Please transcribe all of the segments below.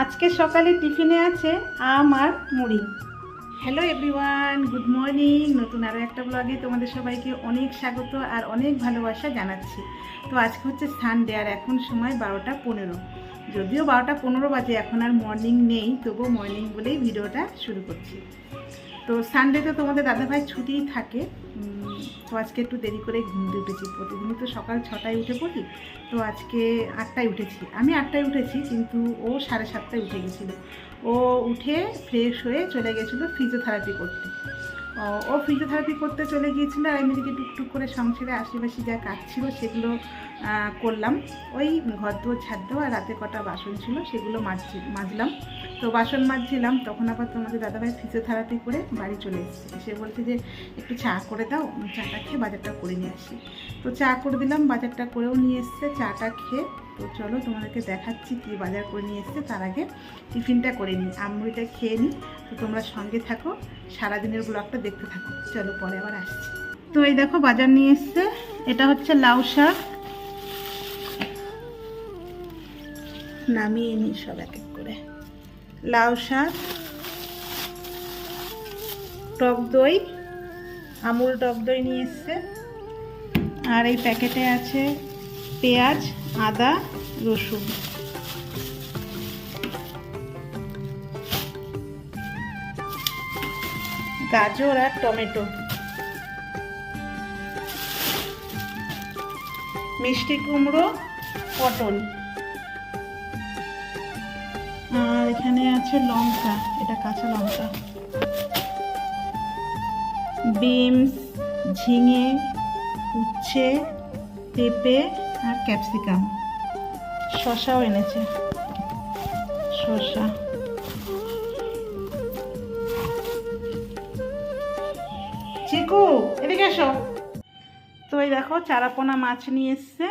আজকে সকালে টিফিনে আছে আম আর মুড়ি। হ্যালো এভরিওয়ান গুড মর্নিং নতুন আরও একটা ব্লগে তোমাদের সবাইকে অনেক স্বাগত আর অনেক ভালোবাসা জানাচ্ছি। তো আজকে হচ্ছে সানডে আর এখন সময় বারোটা পনেরো। যদিও বারোটা পনেরো বাজে, এখন আর মর্নিং নেই, তবুও মর্নিং বলেই ভিডিওটা শুরু করছি। তো সানডে তো তোমাদের দাদাভাই ছুটিই থাকে। তো আজকে একটু দেরি করে ঘুম দিয়ে উঠেছি। প্রতিদিনই তো সকাল ছটায় উঠে পড়ি, তো আজকে আটটায় উঠেছি। আমি আটটায় উঠেছি, কিন্তু ও সাড়ে সাতটায় উঠে গেছিল। ও উঠে ফ্রেশ হয়ে চলে গেছিল ফিজিওথেরাপি করতে। ও- ফিজিওথেরাপি করতে চলে গিয়েছিল আর আমি এদিকে টুকটুক করে সংসারে আশেপাশে যা কাজ ছিল সেগুলো করলাম। ওই ঘর দুয়ার, ছাদ দেওয়া রাতে কটা বাসন ছিল সেগুলো মাজছি, মাজলাম। তো বাসন মাজছিলাম, তখন আবার তোমাদের দাদাভাই ফিজিওথেরাপি করে বাড়ি চলে এসেছে। সে বলছে যে, একটু চা করে দাও চাটা খেয়ে বাজারটা করে নিয়ে আসি। তো চা করে দিলাম, বাজারটা করেও নিয়ে এসছে, চাটা খেয়ে। তো চলো তোমাদেরকে দেখাচ্ছি কী বাজার করে নিয়ে এসছে, তার আগে টিফিনটা করে নিই আমুড়িটা খেয়ে নিই। তো তোমরা সঙ্গে থাকো, সারাদিনের ব্লগটা দেখতে থাকো। চলো পরে আবার আসছি। তো এই দেখো বাজার নিয়ে এসছে, এটা হচ্ছে লাউ শাক। নামিয়ে নিই সব এক এক করে। লাউ শাক, টক দই, আমুল টক দই নিয়ে এসছে। আর এই প্যাকেটে আছে পেঁয়াজ, আদা, রসুন। গাজর আর টমেটো। মিষ্টি কুমড়ো, পটল। এখানে আছে লঙ্কা, এটা কাঁচা লঙ্কা। বিনস, ঝিঙে, উচ্ছে, পেঁপে আর ক্যাপসিকাম। শশাও এনেছে। শশা। চিকু, এদিকে এসো। তো এই দেখো, চারাপোনা মাছ নিয়ে এসছে।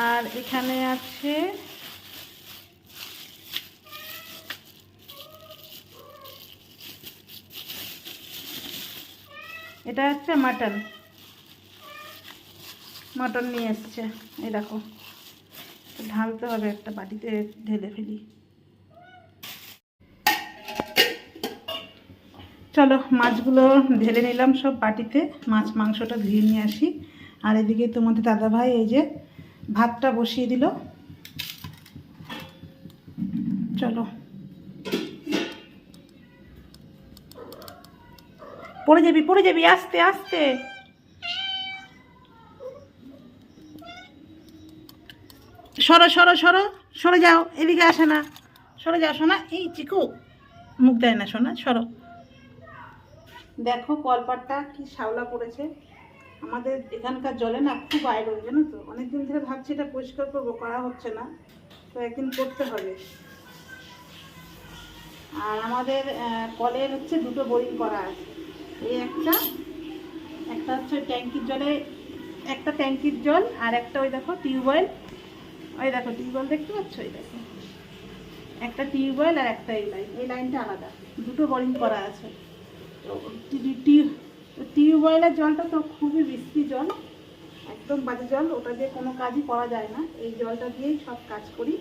আর এখানে আছে এটা হচ্ছে মাটন। মটন নিয়ে এসছে। এই দেখো ঢালতে হবে, একটা বাটিতে ঢেলে ফেলি। চলো, মাছগুলো ঢেলে নিলাম সব বাটিতে। মাছ মাংসটা ধুয়ে নিয়ে আসি। আর এদিকে তোমাদের দাদাভাই এই যে ভাতটা বসিয়ে দিল। চলো। পড়ে যাবি পড়ে যাবি, আস্তে আস্তে। সরো সরো সরো, সরে যাও, এদিকে আসে না। সরে যাও শোনা এই চিকু। মুখ দেয় না শোনা সরো। দেখো, কলপাটটা কি শ্যাওলা পড়েছে। আমাদের এখানকার জলে না খুব আয়রন জানো তো? অনেকদিন ধরে ভাবছি এটা পরিষ্কার করব, করা হচ্ছে না। তো একদিন করতে হবে। আর আমাদের কলের হচ্ছে দুটো বোরিং করা আছে। এই একটা একটা হচ্ছে ট্যাঙ্কির জলে একটা ট্যাঙ্কির জল আর একটা ওই দেখো টিউবওয়েল ওই দেখো টিউবওয়েল দেখতে পাচ্ছ? ওই দেখো। একটা টিউবওয়েল আর একটা এই লাইন। এই লাইনটা আলাদা। দুটো বোরিং করা আছে। তো টিউবওয়েলের জলটা তো খুবই বৃষ্টি জল। একদম বাজে জল ওটা দিয়ে কোনো কাজই করা যায় না। এই জলটা দিয়েই সব কাজ করি।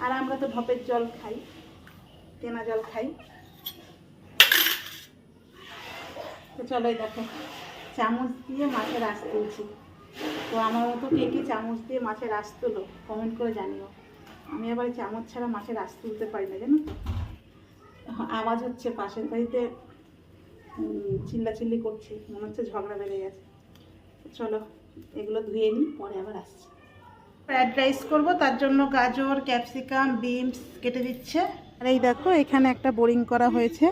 আর আমরা তো ভপের জল খাই কেনা জল খাই। তো চলো দেখো, চামচ দিয়ে মাছের আঁশ তুলছি। তো আমার মতো কে কে চামচ দিয়ে মাছের আঁশ তুলো কমেন্ট করে জানিও। আমি আবার চামচ ছাড়া মাছের আঁশ তুলতে পারি না, জানো? তো আওয়াজ হচ্ছে পাশের বাড়িতে চিল্লাচিল্লি করছি, মনে হচ্ছে ঝগড়া বেড়ে গেছে। চলো, এগুলো ধুয়ে নিই, পরে আবার আসছি। ফ্রায়েড রাইস করব, তার জন্য গাজর, ক্যাপসিকাম, বিনস কেটে দিচ্ছে। আর এই দেখো, এখানে একটা বোরিং করা হয়েছে।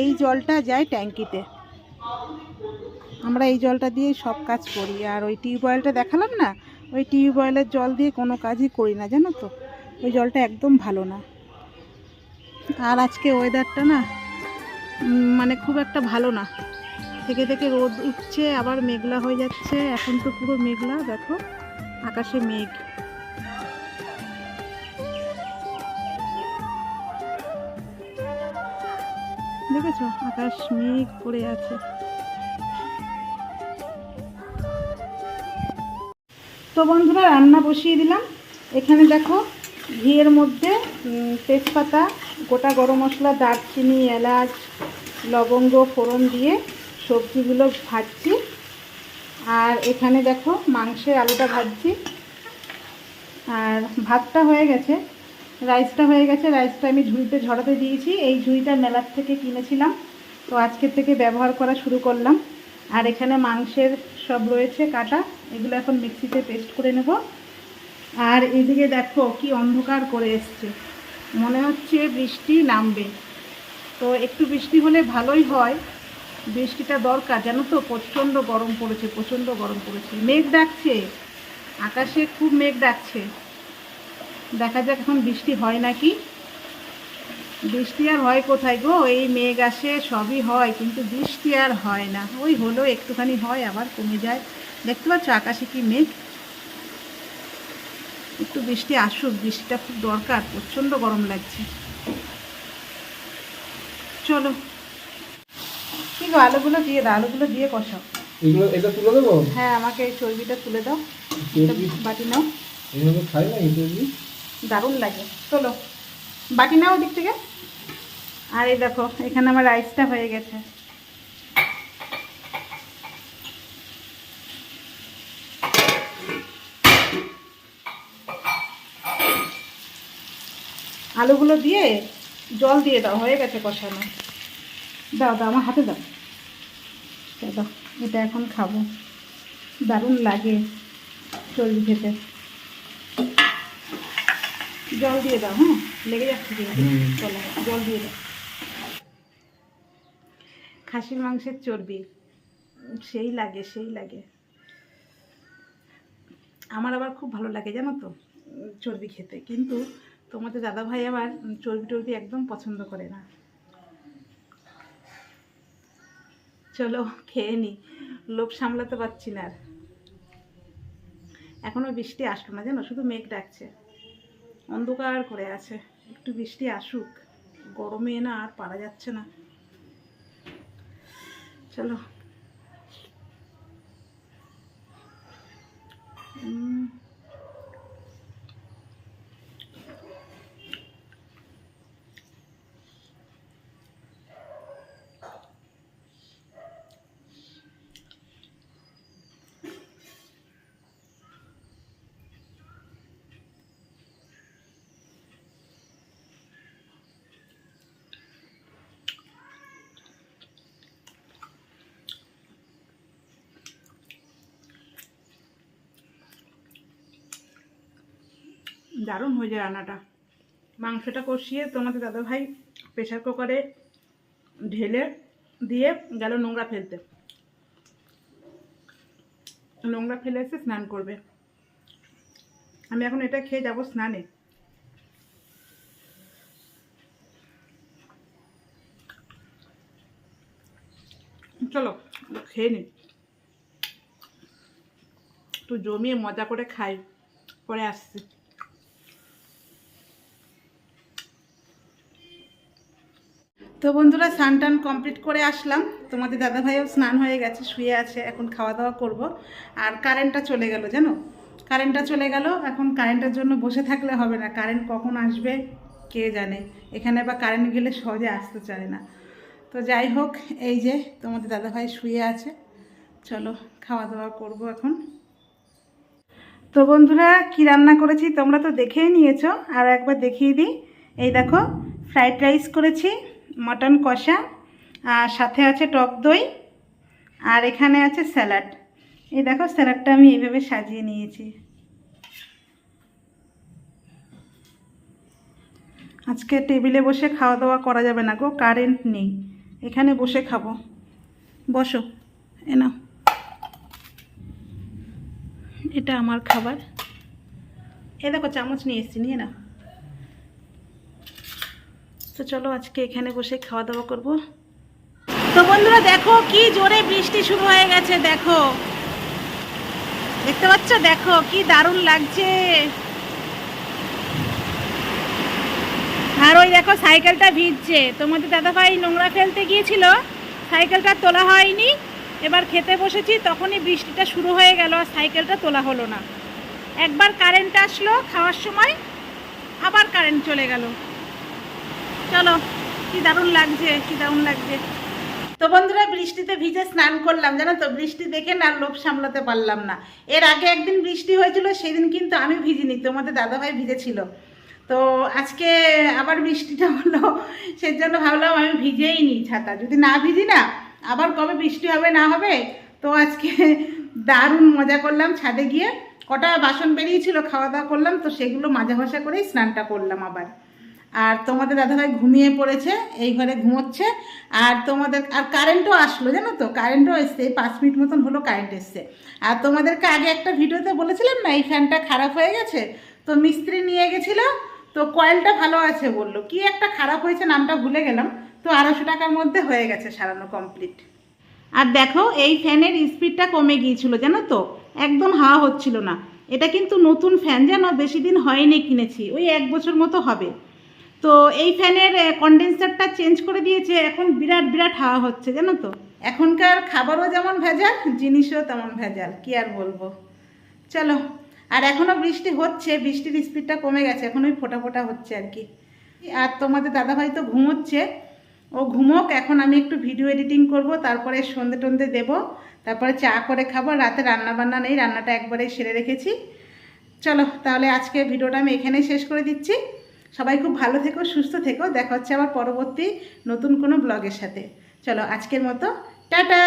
এই জলটা যায় ট্যাঙ্কিতে। আমরা এই জলটা দিয়ে সব কাজ করি। আর ওই টিউবওয়েলটা দেখালাম না? ওই টিউবওয়েলের জল দিয়ে কোনো কাজই করি না, জানো তো? ওই জলটা একদম ভালো না। আর আজকে ওয়েদারটা না মানে খুব একটা ভালো না। থেকে থেকে রোদ উঠছে, আবার মেঘলা হয়ে যাচ্ছে। এখন তো পুরো মেঘলা, দেখো। আকাশে মেঘ। দেখেছ? আকাশ মেঘ পড়ে আছে। তো বন্ধুরা, রান্না বসিয়ে দিলাম। এখানে দেখো, ঘিয়ের মধ্যে তেজপাতা, গোটা গরম মশলা, দারচিনি, এলাচ, লবঙ্গ, ফোড়ন দিয়ে সবজিগুলো ভাজছি। আর এখানে দেখো, মাংসের আলুটা ভাজছি। আর ভাতটা হয়ে গেছে। রাইসটা হয়ে গেছে। রাইসটা আমি ঝুড়িতে ঝরাতে দিয়েছি। এই ঝুড়িটা মেলার থেকে কিনেছিলাম। তো আজকের থেকে ব্যবহার করা শুরু করলাম। আর এখানে মাংসের সব রয়েছে, কাটা। এগুলো এখন মিক্সিতে পেস্ট করে নেব। আর এদিকে দেখো কি অন্ধকার করে এসছে। মনে হচ্ছে বৃষ্টি নামবে। তো একটু বৃষ্টি হলে ভালোই হয়। বৃষ্টিটা দরকার। জানো তো, প্রচণ্ড গরম পড়েছে, প্রচণ্ড গরম পড়েছে। মেঘ ডাকছে। আকাশে খুব মেঘ ডাকছে। দেখা যাক এখন বৃষ্টি হয় নাকি? বৃষ্টি আর হয় কোথায় গো? এই মেঘ আসে সবই হয় কিন্তু বৃষ্টি আর হয় না। ওই হলো একটুখানি হয় আবার কমে যায়। দেখতে পাচ্ছ আকাশে কি মেঘ? একটু বৃষ্টি আসুক বৃষ্টিটা খুব দরকার প্রচণ্ড গরম লাগছে। চলো। কি গো আলুগুলো দিয়ে দাও আলুগুলো দিয়ে কষাও। এগুলো এটা তুলে দেবো? হ্যাঁ আমাকে এই চর্বিটা তুলে দাও। বাটি নাও। খাই না এই চর্বি? দারুণ লাগে। চলো বাটি নাও দিক থেকে। আর এই দেখো, এখানে আমার রাইসটা হয়ে গেছে। আলুগুলো দিয়ে জল দিয়ে দাও, হয়ে গেছে কষানো। দাও দাও, আমার হাতে দাও। দাও এটা এখন খাব। দারুণ লাগে। চর্বি খেতে। জল দিয়ে দাও হ্যাঁ লেগে যাচ্ছে চলো জল দিয়ে দাও। খাসির মাংসের চর্বি। সেই লাগে সেই লাগে। আমার আবার খুব ভালো লাগে জানো তো চর্বি খেতে। কিন্তু তোমাদের দাদা ভাই আবার চর্বি টর্বি একদম পছন্দ করে না। চলো খেয়ে নি। লোভ সামলাতে পারছি না আর। এখনও বৃষ্টি আসলো না জানো? শুধু মেঘ ডাকছে। অন্ধকার করে আছে। একটু বৃষ্টি আসুক। গরমে না আর পারা যাচ্ছে না। চলো। উম, দারুণ হয়ে যায় রান্নাটা। মাংসটা কষিয়ে তোমাদের দাদাভাই প্রেশার কুকারে ঢেলে দিয়ে গেল নোংরা ফেলতে। নোংরা ফেলে এসে স্নান করবে। আমি এখন এটা খেয়ে যাব স্নানে। চলো, খেয়ে নি। একটু জমিয়ে মজা করে খাই, পরে আসছি। তো বন্ধুরা স্নান টান কমপ্লিট করে আসলাম। তোমাদের দাদাভাইও স্নান হয়ে গেছে, শুয়ে আছে, এখন খাওয়া দাওয়া করব। আর কারেন্টটা চলে গেল, জানো? কারেন্টটা চলে গেল, এখন কারেন্টের জন্য বসে থাকলে হবে না। কারেন্ট কখন আসবে, কে জানে? এখানে বা কারেন্ট গেলে সহজে আসতে চায় না। তো যাই হোক, এই যে তোমাদের দাদাভাই শুয়ে আছে। চলো খাওয়া দাওয়া করব এখন। তো বন্ধুরা, কি রান্না করেছি তোমরা তো দেখেই নিয়েছো। আর একবার দেখিয়ে দিই। এই দেখো ফ্রাইড রাইস করেছি মটন কষা, আর সাথে আছে টক দই, আর এখানে আছে স্যালাড। এই দেখো, স্যালাডটা আমি এইভাবে সাজিয়ে নিয়েছি। আজকে টেবিলে বসে খাওয়া দাওয়া করা যাবে না গো, কারেন্ট নেই। এখানে বসে খাব। বসো, এ নাও। এটা আমার খাবার। এ দেখো, চামচ নিয়ে এসছি, নিয়ে না তো চলো আজকে এখানে বসে খাওয়া দাওয়া করব। তো বন্ধুরা দেখো কি জোরে বৃষ্টি শুরু হয়ে গেছে, দেখো। দেখতে পাচ্ছ? দেখো কি দারুণ লাগছে। আর ওই দেখো সাইকেলটা ভিজছে। তোমাদের দাদাভাই নোংরা ফেলতে গিয়েছিল, সাইকেলটা তোলা হয়নি। এবার খেতে বসেছি, তখনই বৃষ্টিটা শুরু হয়ে গেল আর সাইকেলটা তোলা হলো না। একবার কারেন্ট আসলো, খাওয়ার সময় আবার কারেন্ট চলে গেল। চলো, কি দারুণ লাগছে, কি দারুণ লাগছে। তো বন্ধুরা, বৃষ্টিতে ভিজে স্নান করলাম, জানো তো? বৃষ্টি দেখে না লোভ সামলাতে পারলাম না। এর আগে একদিন বৃষ্টি হয়েছিল, সেদিন কিন্তু আমি ভিজিনি তোমাদের দাদাভাই ভিজেছিল। তো আজকে আবার বৃষ্টিটা হলো সেই জন্য ভাবলাম আমি ভিজেই নিই ছাতা। যদি না ভিজি না, আবার কবে বৃষ্টি হবে, না হবে? তো আজকে দারুণ মজা করলাম ছাদে গিয়ে। কটা বাসন বেরিয়েছিল, খাওয়া দাওয়া করলাম, তো সেগুলো মাজা ঘষা করেই স্নানটা করলাম আবার। আর তোমাদের দাদাভাই ঘুমিয়ে পড়েছে, এই ঘরে ঘুমোচ্ছে। আর তোমাদের, আর কারেন্টও আসলো, জানো তো? কারেন্টও এসছে, এই পাঁচ মিনিট মতন হলো কারেন্ট এসছে। আর তোমাদেরকে আগে একটা ভিডিওতে বলেছিলাম না, এই ফ্যানটা খারাপ হয়ে গেছে? তো মিস্ত্রি নিয়ে গেছিল, তো কয়েলটা ভালো আছে বলল। কি একটা খারাপ হয়েছে নামটা ভুলে গেলাম, তো আড়াইশো টাকার মধ্যে হয়ে গেছে সারানো কমপ্লিট আর দেখো, এই ফ্যানের স্পিডটা কমে গিয়েছিল, জানো তো? একদম হাওয়া হচ্ছিল না। এটা কিন্তু নতুন ফ্যান জানো? বেশি দিন হয়নি কিনেছি, ওই এক বছর মতো হবে। তো এই ফ্যানের কন্ডেন্সারটা চেঞ্জ করে দিয়েছে, এখন বিরাট বিরাট হাওয়া হচ্ছে, জানো তো? এখনকার খাবারও যেমন ভেজাল, জিনিসও তেমন ভেজাল, কি আর বলব? চলো, আর এখনও বৃষ্টি হচ্ছে, বৃষ্টির স্পিডটা কমে গেছে, এখন ওই ফোটা ফোটা হচ্ছে আর কি। আর তোমাদের দাদাভাই তো ঘুমোচ্ছে, ও ঘুমোক, এখন আমি একটু ভিডিও এডিটিং করব, তারপরে সন্ধে টন্ধে দেবো, তারপরে চা করে খাব রাতে রান্না বান্না নেই, রান্নাটা একবারে সেরে রেখেছি। চলো, তাহলে আজকে ভিডিওটা আমি এখানেই শেষ করে দিচ্ছি। সবাই খুব ভালো থেকো, সুস্থ থেকো। দেখা হচ্ছে আবার পরবর্তী নতুন কোনো ব্লগের সাথে। চলো, আজকের মতো, টাটা!